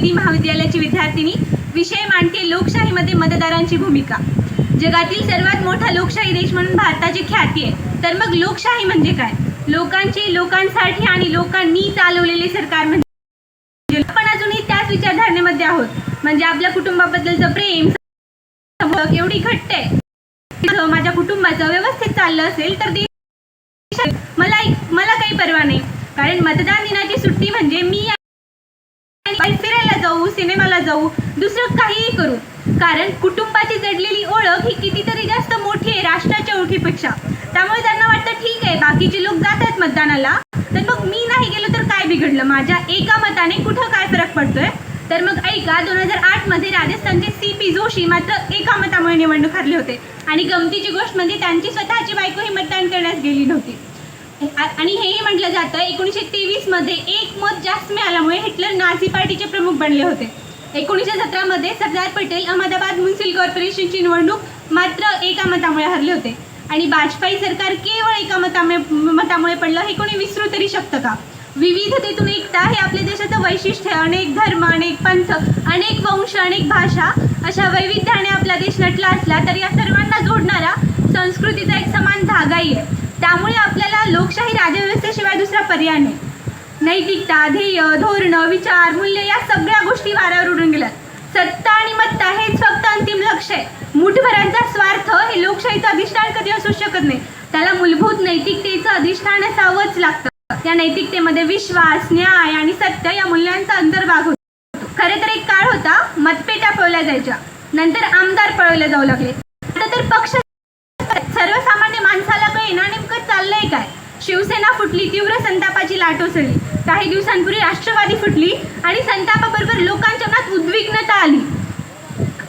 विधी महाविद्यालयाची विद्यार्थिनी विषय मांडते लोकशाहीमध्ये मतदारांची भूमिका. जगातील सर्वात मोठा लोकशाही देश म्हणून भारताची ख्याती आहे. तर मग लोकशाही म्हणजे काय? लोकांचे लोकांसाठी आणि लोकांनी चालवलेले सरकार म्हणजे आपण अजूनही त्याच विचारधारणेमध्ये आहोत. म्हणजे आपल्या कुटुंबाबद्दलचं प्रेम एवढी घट्ट आहे. माझ्या कुटुंबाचं व्यवस्थित चाललं असेल तर मला मला काही परवा नाही. कारण मतदान दिनाची सुट्टी म्हणजे मी आणि बाहेर फिरायला जाऊ सिनेमाला जाऊ दुसरं काहीही करू. कारण कुटुंबाची जडलेली ओळख ही कितीतरी जास्त मोठी आहे राष्ट्राच्या ओळखीपेक्षा. त्यामुळे त्यांना वाटतं ठीक आहे बाकीचे लोक जात आहेत मतदानाला. तर मग मी नाही गेलो तर काय बिघडलं? माझ्या एका मताने कुठं काय फरक पडतोय? तर मग ऐका दोन हजार आठमध्ये राजस्थानचे सी पी जोशी मात्र एका मतामुळे निवडणूक हरले होते. आणि गमतीची गोष्ट म्हणजे त्यांची स्वतःची बायको ही मतदान करण्यास गेली नव्हती. आणि हेही म्हटलं जातं एकोणीसशे तेवीसमध्ये एक मत जास्त मिळाल्यामुळे हिटलर नाझी पार्टीचे प्रमुख बनले होते. एकोणीसशे सतरामध्ये सरदार पटेल अहमदाबाद म्युन्सिपल कॉर्पोरेशनची निवडणूक मात्र एका मतामुळे हरले होते. आणि वाजपेयी सरकार केवळ एका मतामुळे मतामुळे पडलं हे कोणी विसरू तरी शकतं का? विविधतेतून एकता हे आपल्या देशाचं वैशिष्ट्य अनेक धर्म अनेक पंथ अनेक वंश अनेक भाषा अशा वैविध्याने आपला देश नटला असला तरी या सर्वांना जोडणारा संस्कृतीचा एक समान धागाही आहे. पर्याने नैतिकता ध्येय धोरण विचार मूल्य या सगळ्या गोष्टी वाऱ्यावर उडून गेल्यात सत्ता आणि मत्ता हेच फक्त अंतिम लक्ष आहे. मुठभरांचा स्वार्थ हे लोकशाहीचं अधिष्ठान कधी असू शकत नाही. त्याला मूलभूत नैतिकतेचं अधिष्ठान असावंच लागतं. या नैतिकतेमध्ये विश्वास न्याय आणि सत्य या मूल्यांचा अंतर्भाग होतो. खरे तर एक काळ होता मतपेट्या पळवल्या जायच्या. नंतर आमदार पळवले जाऊ लागले. आता तर पक्ष शिवसेना फुटली तीव्र संतापाची लाट उसळली काही दिवसांपूर्वी राष्ट्रवादी फुटली आणि संतापाबरोबर लोकांच्या मनात उद्विग्नता आली.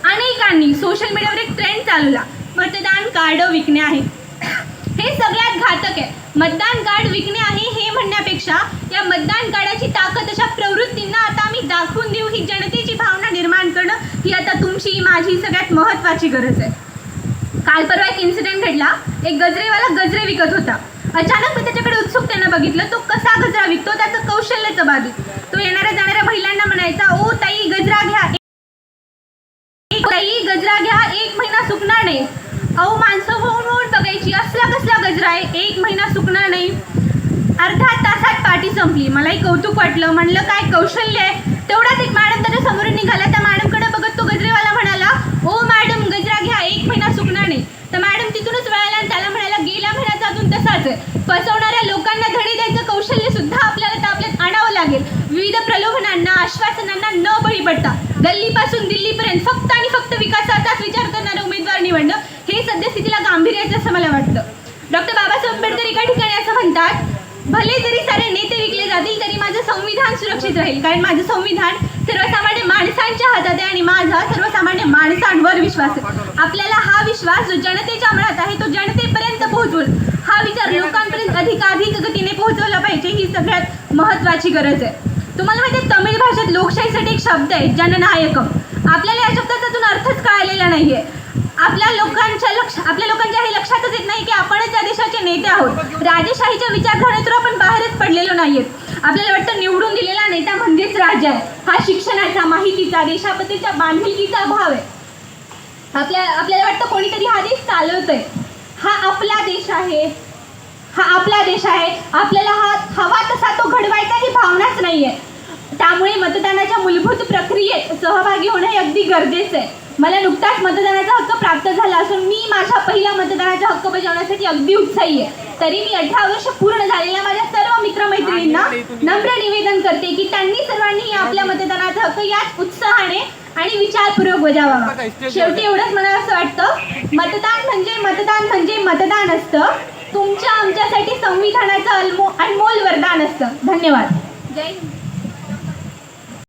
अनेकांनी सोशल मीडियावर एक ट्रेंड चालवला. मतदान कार्ड विकणे आहे. हे सगळ्यात घातक आहे. मतदान कार्ड विकणे आहे हे म्हणण्यापेक्षा या मतदान कार्डाची ताकद अशा प्रवृत्तींना आता आम्ही दाखवून देऊ ही जनतेची भावना निर्माण करणं ही आता तुमची माझी सगळ्यात महत्त्वाची गरज आहे. काल परवा एक इन्सिडेंट घडला. एक गजरेवाला गजरे विकत होता. अचानक मी त्याच्याकडे उत्सुकतेनं बघितलं तो कसा गजरा विकतो त्याचं कौशल्याचं बाजू. तो येणाऱ्या जाणाऱ्या महिलांना म्हणायचा ओ ताई गजरा घ्या. ताई गजरा घ्या एक महिना सुकणार नाही. अहो माणसं होऊन होऊन बघायची असला कसला गजरा आहे एक महिना सुकणार नाही. अर्ध्या तासात पार्टी संपली. मलाही कौतुक वाटलं. म्हणलं काय कौशल्य आहे. तेवढाच एक मॅडम त्याच्या समोरून निघाला. त्या मॅडम बघत तो गजरेवाला म्हणाला ओ मॅडम गजरा घ्या एक महिना सुकणार नाही तर मॅडम तिथूनच वळाला आणि त्याला म्हणाला गेल्या महिन्याचा अजून तसाच आहे फसवणाऱ्या लोकांना धडे द्यायचं कौशल्य सुद्धा आपल्याला ताब्यात आणावं लागेल. विविध प्रलोभनांना आश्वासनांना न बळी पडता गल्लीपासून दिल्लीपर्यंत फक्त आणि फक्त विकासाचाच विचार करणारे उमेदवार निवडणं हे सद्यस्थितीला गांभीर्याचं असं मला वाटतं. डॉक्टर बाबासाहेब आंबेडकर एका ठिकाणी असं म्हणतात भले जरी सारे नेते विकले जातील तरी माझं संविधान सुरक्षित राहील. कारण माझं संविधान सर्वसामान्य माणसांच्या हातात आहे आणि माझा सर्वसामान्य माणसांवर विश्वास आहे. आपल्याला हा विश्वास जो जनतेच्या मनात आहे तो जनतेपर्यंत पोहोचवून हा विचार लोकांपर्यंत अधिकाधिक गतीने पोहोचवला पाहिजे ही सगळ्यात महत्त्वाची गरज आहे. तुम्हाला माहिती आहे तमिळ भाषेत लोकशाहीसाठी एक शब्द आहे जननायकम. आपल्याला या शब्दाचा अजून अर्थच कळालेला नाहीये. आपल्या लोकांच्या लक्ष आपल्या लोकांच्या हे लक्षातच येत नाही की आपणच या देशाचे नेते आहोत. राजेशाहीच्या विचारधारेतून आपण बाहेरच पडलेलो नाहीयेत. आपल्याला वाटतं निवडून दिलेला नेता म्हणजेच राजा आहे. हा शिक्षणाचा माहितीचा देशापतीच्या बांधिलकीचा अभाव आहे. आपल्या आपल्याला वाटतं कोणीतरी हा देश चालवतोय. हा आपला देश आहे. हा आपला देश आहे. आपल्याला हा हवा तसा तो घडवायचा ही भावनाच नाहीये. त्यामुळे मतदानाच्या मूलभूत प्रक्रियेत सहभागी होणं हे अगदी गरजेचं आहे. मला नुकताच मतदानाचा हक्क प्राप्त झाला असून मी माझ्या पहिल्या मतदानाचा हक्क बजावण्यासाठी अगदी उत्साही आहे. तरी मी अठरा वर्ष पूर्ण झालेल्या माझ्या सर्व मित्रमैत्रिणींना नम्र निवेदन करते की त्यांनी सर्वांनी आपल्या मतदानाचा हक्क याच उत्साहाने आणि विचारपूर्वक बजावावा शेवटी एवढंच मला असं वाटतं मतदान म्हणजे मतदान म्हणजे मतदान असतं. तुमच्या आमच्यासाठी संविधानाचं अनमो अनमोल वरदान असतं. धन्यवाद. जय हिंद.